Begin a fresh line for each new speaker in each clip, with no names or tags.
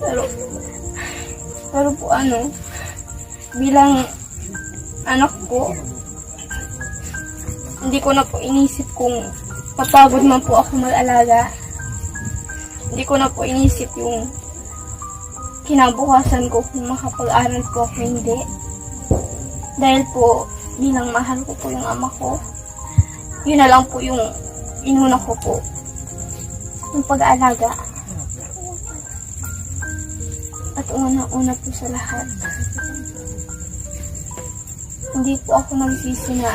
Pero, pero po ano, bilang anak ko, hindi ko na po inisip kung papagod man po ako mag-alaga. Hindi ko na po inisip yung kinabukasan ko kung makapag-aral po ako hindi. Dahil po, bilang mahal ko po yung ama ko, yun na lang po yung inuna ko po. Yung pag-aalaga. At una-una po sa lahat. Hindi po ako nagsisi na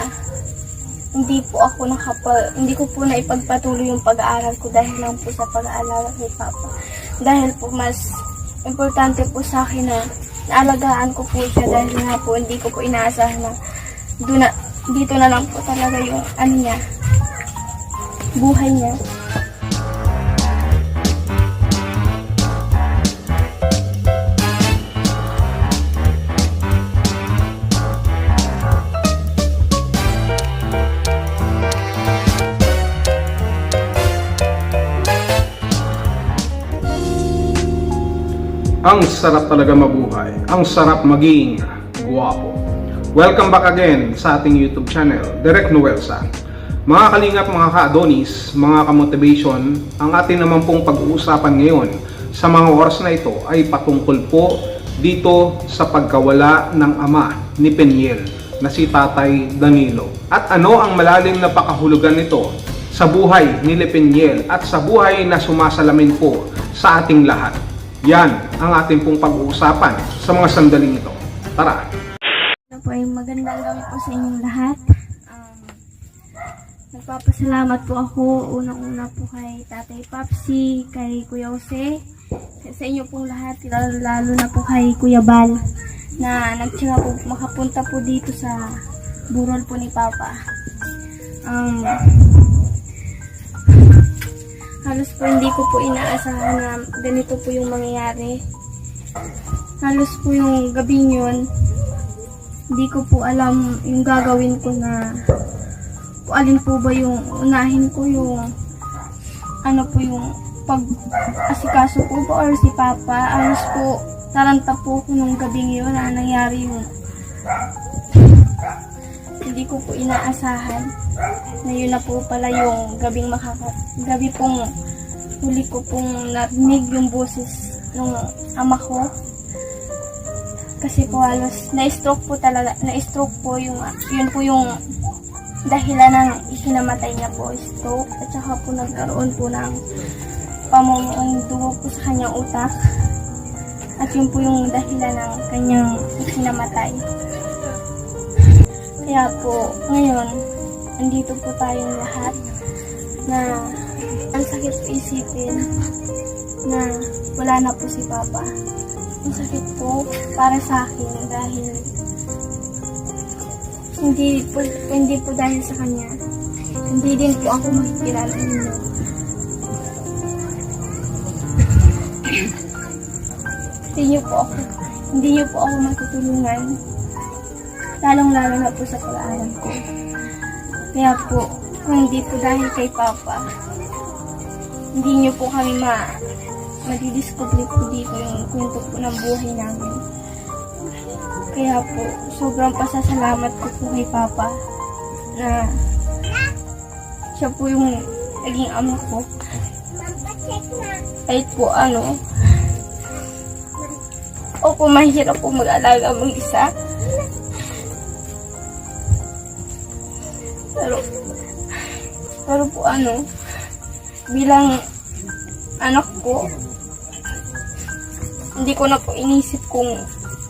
hindi po ako nakapag, hindi ko po na ipagpatuloy yung pag-aaral ko dahil lang po sa pag-aalaga kay Papa. Dahil po mas importante po sa akin na naalagaan ko po siya dahil nga po hindi ko po inaasahan na, na dito na lang po talaga yung ano niya, buhay niya.
Ang sarap talaga mabuhay. Ang sarap maging guwapo. Welcome back again sa ating YouTube channel, Direct Noelsa. Mga kalingap, mga ka-adonis, mga ka-motivation, ang atin naman pong pag-uusapan ngayon sa mga oras na ito ay patungkol po dito sa pagkawala ng ama ni Peniel na si Tatay Danilo. At ano ang malalim na pakahulugan nito sa buhay ni Peniel at sa buhay na sumasalamin po sa ating lahat. Yan ang ating pong pag-uusapan sa mga sandaling ito. Tara!
Ano po ay magandang gabi po sa inyong lahat. Um, nagpapasalamat po ako unang-una po kay Tatay Papsi, kay Kuya Jose, sa inyo pong lahat, lalo, lalo na po kay Kuya Bal, na nagtsaga po makapunta po dito sa burol po ni Papa. Um, halos po hindi ko po inaasahan na ganito po yung mangyayari. Halos po yung gabing yun, hindi ko po alam yung gagawin ko na alin po ba yung unahin ko yung ano po yung pag asikaso po ba or si Papa alos po taranta po ko nung gabing yun na nangyari yung hindi ko po inaasahan na yun na po pala yung gabing makaka gabi pong huli ko pong narinig yung boses ng ama ko kasi po halos na-stroke po talaga, na-stroke po yung, yun po yung dahilan ng ikinamatay niya po, stroke. At saka po nagkaroon po ng pamumuong dugo po sa kanyang utak. At yun po yung dahilan ng kanyang ikinamatay. Kaya po, ngayon, andito po tayong lahat na ang sakit po isipin na wala na po si Papa. Ang sakit po para sa akin dahil hindi po, hindi po dahil sa kanya. Hindi din po ako makikilala ninyo. hindi niyo po ako, hindi niyo po ako matutulungan. Lalong-lalo na po sa pag-aaral ko. Kaya po, kung hindi po dahil kay Papa, hindi niyo po kami ma madidiscover po dito yung kwento po ng buhay namin. Kaya po, sobrang pasasalamat ko po kay Papa na siya po yung naging ama ko. Kahit po ano, opo mahirap po mag-alaga mag-isa. Pero, pero po ano, bilang anak ko, hindi ko na po inisip kung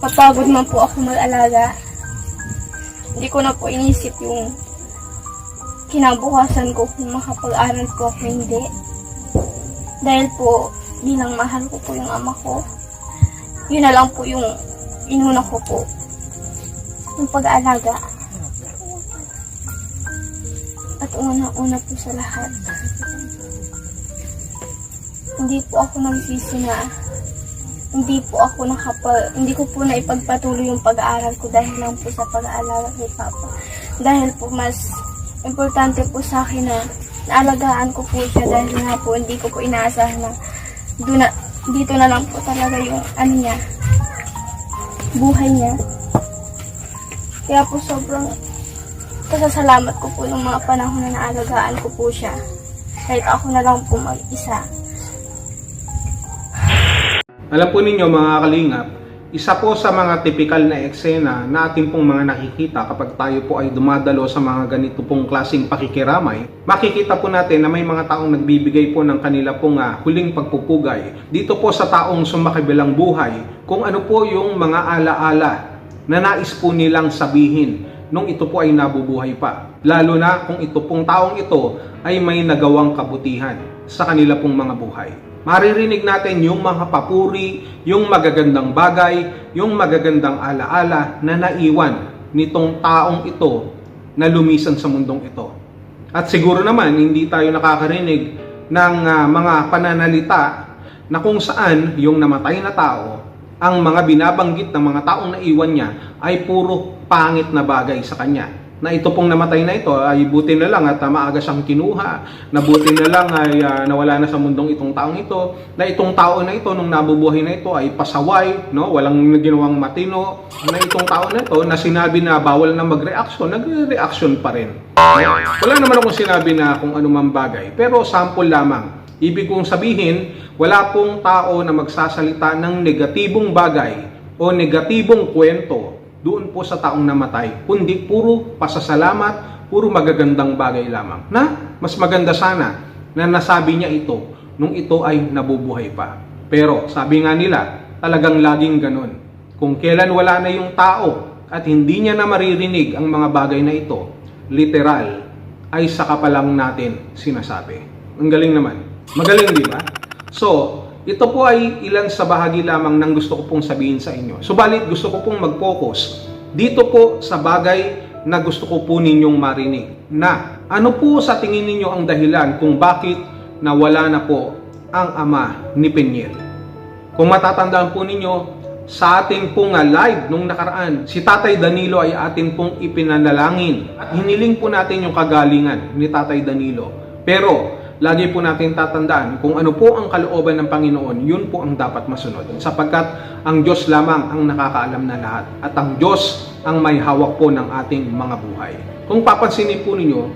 papagod man po ako mag-alaga. Hindi ko na po inisip yung kinabukasan ko kung makapag-aral po ako hindi. Dahil po, bilang mahal ko po yung ama ko, yun na lang po yung inuna ko po. Yung pag-aalaga. At una-una po sa lahat. Hindi po ako nagsisi na hindi po ako nakapag, hindi ko po na ipagpatuloy yung pag-aaral ko dahil lang po sa pag-aalaga kay Papa. Dahil po mas importante po sa akin na naalagaan ko po siya dahil nga po hindi ko po inaasahan na na dito na lang po talaga yung ano niya, buhay niya. Kaya po sobrang pasasalamat ko po ng mga panahon na naalagaan ko po siya. Kahit ako na lang po mag-isa.
Alam po ninyo mga kalingap, isa po sa mga typical na eksena na ating pong mga nakikita kapag tayo po ay dumadalo sa mga ganito pong klaseng pakikiramay, makikita po natin na may mga taong nagbibigay po ng kanila pong ah, huling pagpupugay dito po sa taong sumakibilang buhay kung ano po yung mga alaala na nais po nilang sabihin nung ito po ay nabubuhay pa. Lalo na kung ito pong taong ito ay may nagawang kabutihan sa kanila pong mga buhay. Maririnig natin yung mga papuri, yung magagandang bagay, yung magagandang alaala na naiwan nitong taong ito na lumisan sa mundong ito. At siguro naman hindi tayo nakakarinig ng ah, mga pananalita na kung saan yung namatay na tao, ang mga binabanggit ng mga taong naiwan niya ay puro pangit na bagay sa kanya. Na ito pong namatay na ito ay buti na lang at ah, maaga siyang kinuha, na buti na lang ay ah, nawala na sa mundong itong taong ito, na itong tao na ito nung nabubuhay na ito ay pasaway, no? walang ginawang matino, na itong tao na ito na sinabi na bawal na mag-reaction, nagre-reaction pa rin. Wala naman akong sinabi na kung man bagay, pero sample lamang. Ibig kong sabihin, wala pong tao na magsasalita ng negatibong bagay o negatibong kwento doon po sa taong namatay, kundi puro pasasalamat, puro magagandang bagay lamang. Na mas maganda sana na nasabi niya ito nung ito ay nabubuhay pa. Pero sabi nga nila, talagang laging ganun. Kung kailan wala na yung tao at hindi niya na maririnig ang mga bagay na ito, literal, ay saka pa lang natin sinasabi. Ang galing naman. Magaling, di ba? So, ito po ay ilan sa bahagi lamang ng gusto ko pong sabihin sa inyo. Subalit, gusto ko pong mag-focus dito po sa bagay na gusto ko po ninyong marinig. Na, ano po sa tingin ninyo ang dahilan kung bakit nawala na po ang ama ni Peniel? Kung matatandaan po ninyo, sa ating pong ah, live nung nakaraan, si Tatay Danilo ay ating pong ipinanalangin at hiniling po natin yung kagalingan ni Tatay Danilo. Pero, lagi po natin tatandaan kung ano po ang kalooban ng Panginoon, yun po ang dapat masunod. Sapagkat ang Diyos lamang ang nakakaalam na lahat at ang Diyos ang may hawak po ng ating mga buhay. Kung papansinin po ninyo,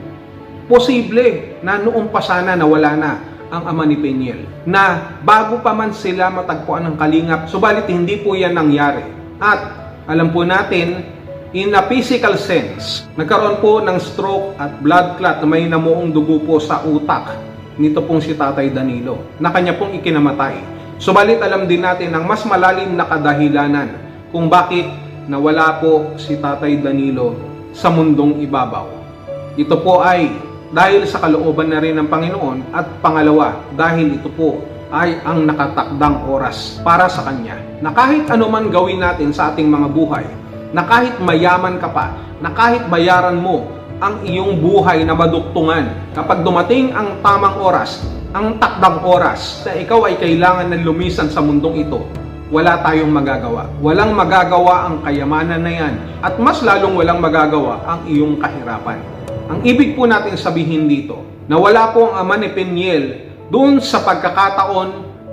posible na noong pa sana nawala na ang ama ni Peniel. Na bago pa man sila matagpuan ng kalingap, subalit hindi po yan nangyari. At alam po natin, in a physical sense, nagkaroon po ng stroke at blood clot na may namuong dugo po sa utak nito pong si Tatay Danilo na kanya pong ikinamatay. Subalit alam din natin ang mas malalim na kadahilanan kung bakit nawala po si Tatay Danilo sa mundong ibabaw. Ito po ay dahil sa kalooban na rin ng Panginoon at pangalawa dahil ito po ay ang nakatakdang oras para sa Kanya. Na kahit anuman gawin natin sa ating mga buhay, na kahit mayaman ka pa, na kahit bayaran mo ang iyong buhay na maduktungan, kapag dumating ang tamang oras, ang takdang oras na ikaw ay kailangan ng lumisan sa mundong ito, wala tayong magagawa. Walang magagawa ang kayamanan na yan at mas lalong walang magagawa ang iyong kahirapan. Ang ibig po natin sabihin dito, na wala po ang ama ni Peniel doon sa pagkakataon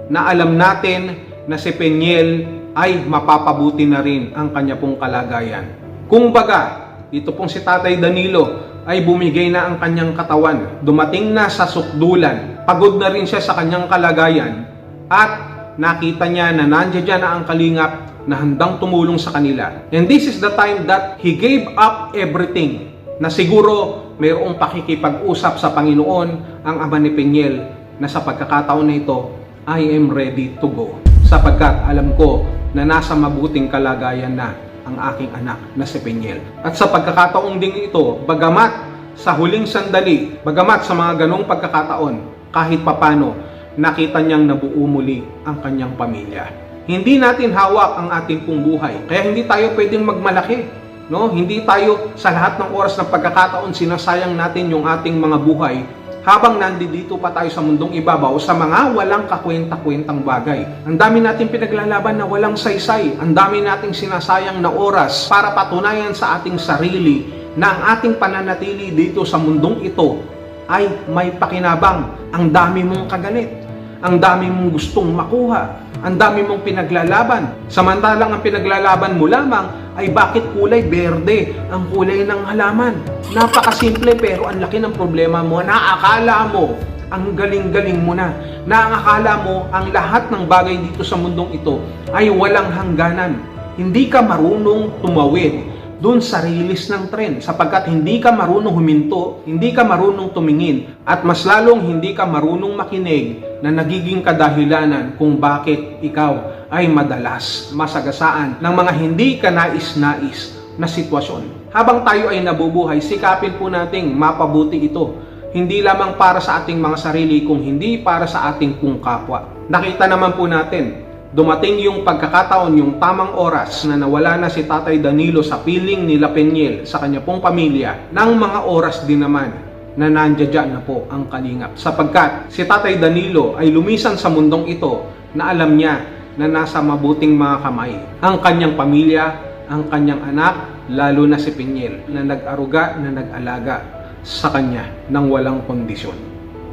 na alam natin na si Peniel ay mapapabuti na rin ang kanya pong kalagayan. Kung baga, ito pong si Tatay Danilo ay bumigay na ang kanyang katawan. Dumating na sa sukdulan. Pagod na rin siya sa kanyang kalagayan. At nakita niya na nandiyan na ang kalingap na handang tumulong sa kanila. And this is the time that he gave up everything na siguro mayroong pakikipag-usap sa Panginoon ang ama ni Peniel na sa pagkakataon na ito, I am ready to go. Sapagkat alam ko na nasa mabuting kalagayan na ang aking anak na si Peniel. At sa pagkakataong ding ito, bagamat sa huling sandali, bagamat sa mga ganong pagkakataon, kahit papano, nakita niyang nabuo muli ang kanyang pamilya. Hindi natin hawak ang ating pong buhay, kaya hindi tayo pwedeng magmalaki. No, hindi tayo sa lahat ng oras ng pagkakataon sinasayang natin yung ating mga buhay habang nandito pa tayo sa mundong ibabaw sa mga walang kakwenta-kwentang bagay. Ang dami nating pinaglalaban na walang saysay. Ang dami nating sinasayang na oras para patunayan sa ating sarili na ang ating pananatili dito sa mundong ito ay may pakinabang. Ang dami mong kagalit. Ang dami mong gustong makuha. Ang dami mong pinaglalaban. Samantalang ang pinaglalaban mo lamang ay bakit kulay berde ang kulay ng halaman. Napakasimple pero ang laki ng problema mo. Naakala mo ang galing-galing mo na. Naakala mo ang lahat ng bagay dito sa mundong ito ay walang hangganan. Hindi ka marunong tumawid doon sa release ng tren sapagkat hindi ka marunong huminto, hindi ka marunong tumingin at mas lalong hindi ka marunong makinig na nagiging kadahilanan kung bakit ikaw ay madalas masagasaan ng mga hindi ka nais-nais na sitwasyon. Habang tayo ay nabubuhay, sikapin po nating mapabuti ito. Hindi lamang para sa ating mga sarili kung hindi para sa ating pong kapwa. Nakita naman po natin Dumating yung pagkakataon, yung tamang oras na nawala na si Tatay Danilo sa piling ni La Peñel sa kanya pong pamilya, ng mga oras din naman na nandiyan na po ang kalingap. Sapagkat si Tatay Danilo ay lumisan sa mundong ito na alam niya na nasa mabuting mga kamay. Ang kanyang pamilya, ang kanyang anak, lalo na si Peñel na nag-aruga, na nag-alaga sa kanya ng walang kondisyon.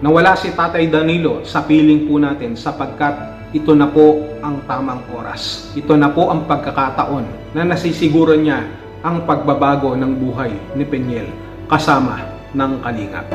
Nawala si Tatay Danilo sa piling po natin sapagkat ito na po ang tamang oras. Ito na po ang pagkakataon na nasisiguro niya ang pagbabago ng buhay ni Peñel kasama ng Kalingap.